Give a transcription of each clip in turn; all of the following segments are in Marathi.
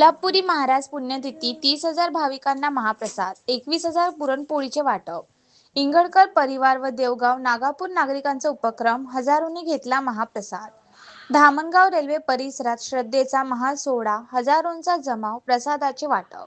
गुलाबपुरी महाराज पुण्यतिथी तीस हजार भाविकांना महाप्रसाद एकवीस हजार पुरणपोळीचे वाटप. इंगळकर परिवार व देवगाव नागापूर नागरिकांचा उपक्रम हजारोंनी घेतला महाप्रसाद. धामणगाव रेल्वे परिसरात श्रद्धेचा महासोहळा हजारोंचा जमाव प्रसादाचे वाटप.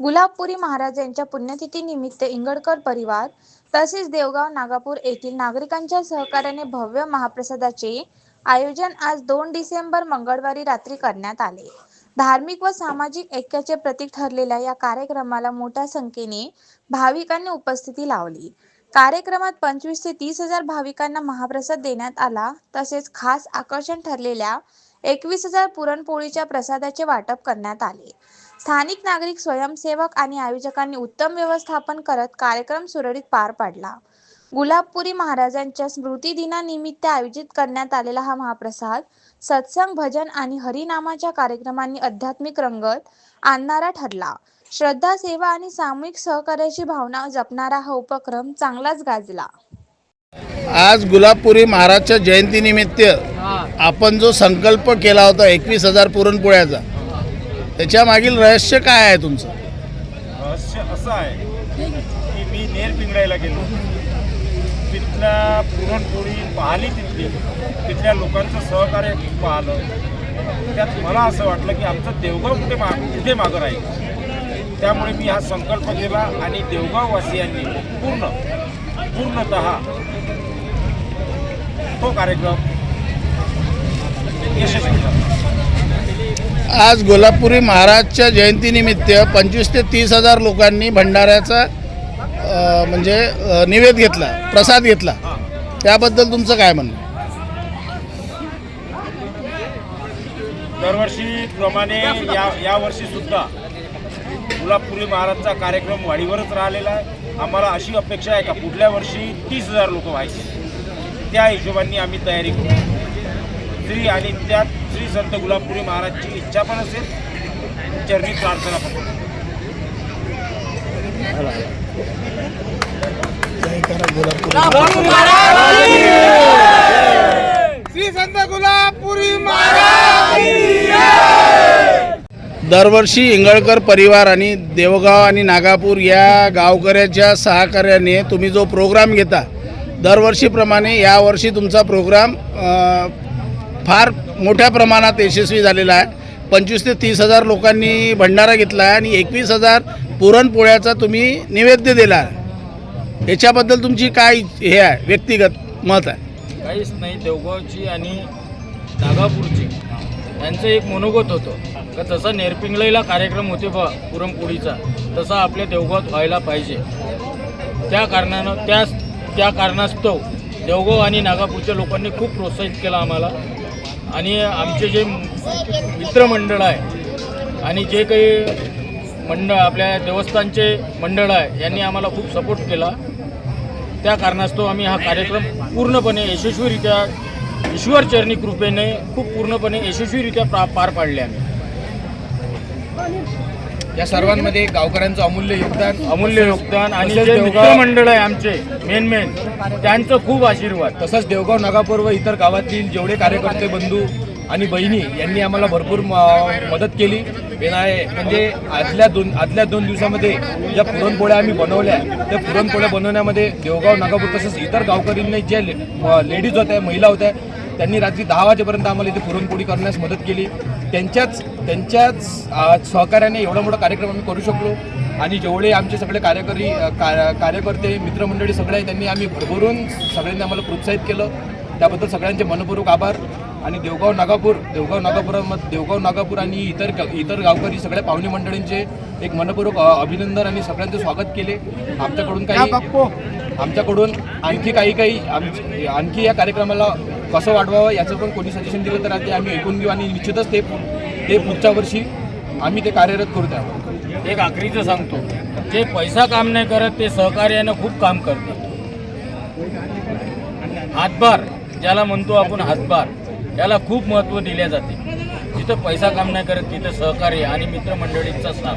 गुलाबपुरी महाराज यांच्या पुण्यतिथी निमित्त इंगळकर परिवार तसेच देवगाव नागापूर येथील नागरिकांच्या सहकार्याने भव्य महाप्रसादाचे आयोजन आज दोन डिसेंबर मंगळवारी रात्री करण्यात आले. धार्मिक व सामाजिक ऐक्याचे प्रतीक ठरलेल्या या कार्यक्रमाला मोठ्या संख्येने भाविकांनी उपस्थिती लावली. कार्यक्रमात पंचवीस ते तीस हजार भाविकांना महाप्रसाद देण्यात आला. तसेच खास आकर्षण ठरलेल्या एकवीस हजार पुरणपोळीच्या प्रसादाचे वाटप करण्यात आले. स्थानिक नागरिक स्वयंसेवक आणि आयोजकांनी उत्तम व्यवस्थापन करत कार्यक्रम सुरळीत पार पाडला. गुलाबपुरी महाराजांच्या स्मृती दिनानिमित्त आयोजित करण्यात आलेला हा महाप्रसाद सत्संग भजन आणि हरिनामाच्या कार्यक्रमांनी आध्यात्मिक रंगत आणणारा ठरला. श्रद्धा सेवा आणि सामूहिक सहकार्याची भावना जपणारा हा उपक्रम चांगलाच गाजला. आज गुलाबपुरी महाराजच्या जयंतीनिमित्त आपण जो संकल्प केला होता एकवीस हजार पुरणपोळ्याचा त्याच्या मागील रहस्य काय आहे तुमचं? रहस्य असं आहे की मी नेर पिंगळायला गेलो. तिथल्या पुरणपोळी पाहिली तिथली. तिथल्या लोकांचं सहकार्य पाहिलं. त्यात मला असं वाटलं की आमचं देवगाव कुठे माग कुठे मागं राहील? त्यामुळे मी हा संकल्प केला आणि देवगाववासियांनी पूर्ण पूर्णत तो कार्यक्रम यशस्वी झाला आज गोलापुरी महाराजच्या जयंतीनिमित्त पंचवीस ते तीस हजार लोकांनी भंडाऱ्याचा म्हणजे निवेद घेतला प्रसाद घेतला. त्याबद्दल तुमचं काय म्हणणं? दरवर्षीप्रमाणे या यावर्षी सुद्धा गुलाबपुरी महाराजचा कार्यक्रम वाढीवरच राहिलेला आहे. आम्हाला अशी अपेक्षा आहे का पुढल्या वर्षी तीस हजार लोक व्हायचे. त्या हिशोबाने आम्ही तयारी करू. श्री आणि त्यात श्री संत गुलाबपुरी महाराजची इच्छा पण असेल. चरणी प्रार्थना पण दरवर्षी इंगळकर परिवार आणि देवगाव आणि नागापूर या गावकऱ्याच्या सहकार्याने तुम्ही जो प्रोग्राम घेता दरवर्षीप्रमाणे यावर्षी तुमचा प्रोग्राम फार मोठ्या प्रमाणात यशस्वी झालेला आहे. पंचवीस ते तीस हजार लोकांनी भंडारा घेतला आहे आणि एकवीस हजार पुरणपोळ्याचा तुम्ही नैवेद्य दिला आहे. याच्याबद्दल तुमची काय हे आहे व्यक्तिगत मत आहे? काहीच नाही देवगावची आणि नागापूरची. यांचं एक मनोगत होतं. का जसा नेरपिंगळईला कार्यक्रम होते बा पुरणपोळीचा तसा आपल्या देवगावात व्हायला पाहिजे. त्या कारणानं त्या त्या कारणास्तव देवगाव आणि नागापूरच्या लोकांनी खूप प्रोत्साहित केलं आम्हाला. आणि आमचे जे मित्रमंडळ आहे आणि जे काही मंडळ आपल्या देवस्थानचे मंडळ आहे यांनी आम्हाला खूप सपोर्ट केला. त्या कारणास्तव आम्ही हा कार्यक्रम पूर्णपणे यशस्वीरित्या ईश्वरचरणी कृपेने खूप पूर्णपणे यशस्वीरित्या प्रा पार पाडले आम्ही. या सर्वांमध्ये गावकऱ्यांचं अमूल्य योगदान अमूल्य योगदान आणि जे मित्रमंडळ आहे आमचे मेन मेन त्यांचं खूप आशीर्वाद. तसंच देवगाव नागापूर व इतर गावातील जेवढे कार्यकर्ते बंधू आणि बहिणी यांनी आम्हाला भरपूर मदत केली. नाही म्हणजे आदल्या दोन आदल्या दोन दिवसामध्ये ज्या पुरणपोळ्या आम्ही बनवल्या त्या पुरणपोळ्या बनवण्यामध्ये देवगाव नागापूर तसंच इतर गावकरींनी ज्या लेडीज होत्या महिला होत्या त्यांनी रात्री दहा वाजेपर्यंत आम्हाला इथे पुरणपोळी करण्यास मदत केली. त्यांच्याच त्यांच्याच सहकार्याने एवढा मोठा कार्यक्रम आम्ही करू शकलो. आणि जेवढे आमचे सगळे कार्यकरी का- कार्यकर्ते मित्रमंडळी सगळे त्यांनी आम्ही भरभरून सगळ्यांनी आम्हाला प्रोत्साहित केलं. त्याबद्दल सगळ्यांचे मनपूर्वक आभार. आणि देवगाव नागापूर देवगाव नागापुरामध्ये देवगाव नागापूर आणि इतर इतर गावकरी सगळ्या पाहुणे मंडळींचे एक मनपूर्वक अभिनंदन आणि सगळ्यांचे स्वागत केले. आमच्याकडून काही आमच्याकडून आणखी काही काही आमची आणखी या कार्यक्रमाला कसं वाढवावं याचं पण कोणी सजेशन दिलं तर ते आम्ही ऐकून घेऊ आणि निश्चितच ते ते पुढच्या वर्षी आम्ही ते कार्यरत करू त्यावर. एक आखरीचं सांगतो. जे पैसा काम नाही करत ते सहकार्यानं खूप काम करतात. हातभार ज्याला म्हणतो आपण हातभार. याला खूप महत्त्व दिले जाते. जिथं पैसा काम नाही करत तिथं सहकार्य आणि मित्रमंडळींचा साथ.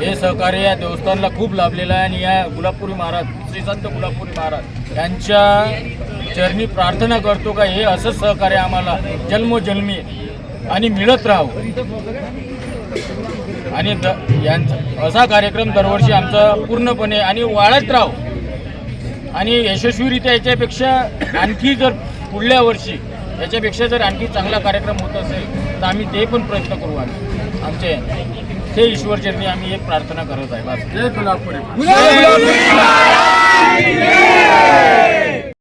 हे सहकार्य या देवस्थानला खूप लाभलेलं आहे आणि या गुलाबपुरी महाराज श्री संत गुलाबपुरी महाराज यांच्या चरणी प्रार्थना करतो का हे असंच सहकार्य आम्हाला जन्मोजन्मी आणि मिळत राहू. आणि द यांचा असा कार्यक्रम दरवर्षी आमचा पूर्णपणे आणि वाढत राहू. आणि यशस्वीरित्या याच्यापेक्षा आणखी जर पुढल्या वर्षी याच्यापेक्षा जर आणखी चांगला कार्यक्रम होत असेल तर आम्ही ते पण प्रयत्न करू आम्ही. आमचे ते ईश्वरचरणी आम्ही एक प्रार्थना करत आहे. बस. जय कोल्हापूर.